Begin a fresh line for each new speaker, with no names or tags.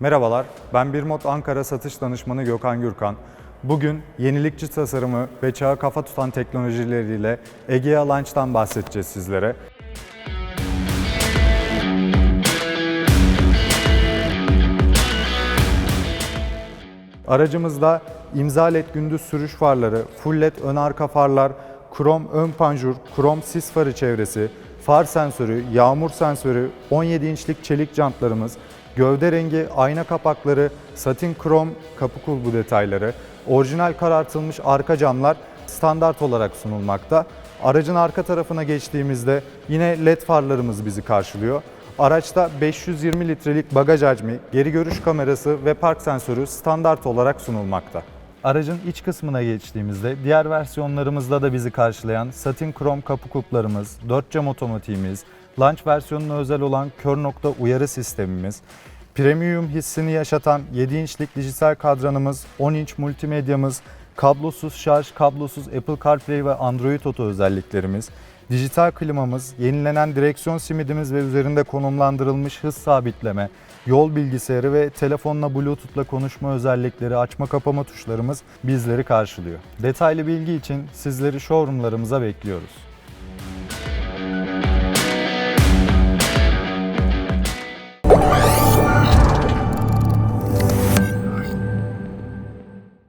Merhabalar, ben Birmot Ankara Satış Danışmanı Gökhan Gürkan. Bugün yenilikçi tasarımı ve çağa kafa tutan teknolojileriyle Egea Launch'tan bahsedeceğiz sizlere. Aracımızda imza led gündüz sürüş farları, full led ön arka farlar, krom ön panjur, krom sis farı çevresi, far sensörü, yağmur sensörü, 17 inçlik çelik jantlarımız, gövde rengi ayna kapakları, satin krom kapı kulbu detayları, orijinal karartılmış arka camlar standart olarak sunulmakta. Aracın arka tarafına geçtiğimizde yine led farlarımız bizi karşılıyor. Araçta 520 litrelik bagaj hacmi, geri görüş kamerası ve park sensörü standart olarak sunulmakta. Aracın iç kısmına geçtiğimizde diğer versiyonlarımızda da bizi karşılayan satin krom kapı kulplarımız, 4 cam otomatiğimiz, launch versiyonuna özel olan kör nokta uyarı sistemimiz, premium hissini yaşatan 7 inçlik dijital kadranımız, 10 inç multimedyamız, kablosuz şarj, kablosuz Apple CarPlay ve Android Auto özelliklerimiz, dijital klimamız, yenilenen direksiyon simidimiz ve üzerinde konumlandırılmış hız sabitleme, yol bilgisayarı ve telefonla Bluetooth'la konuşma özellikleri, açma kapama tuşlarımız bizleri karşılıyor. Detaylı bilgi için sizleri showroomlarımıza bekliyoruz.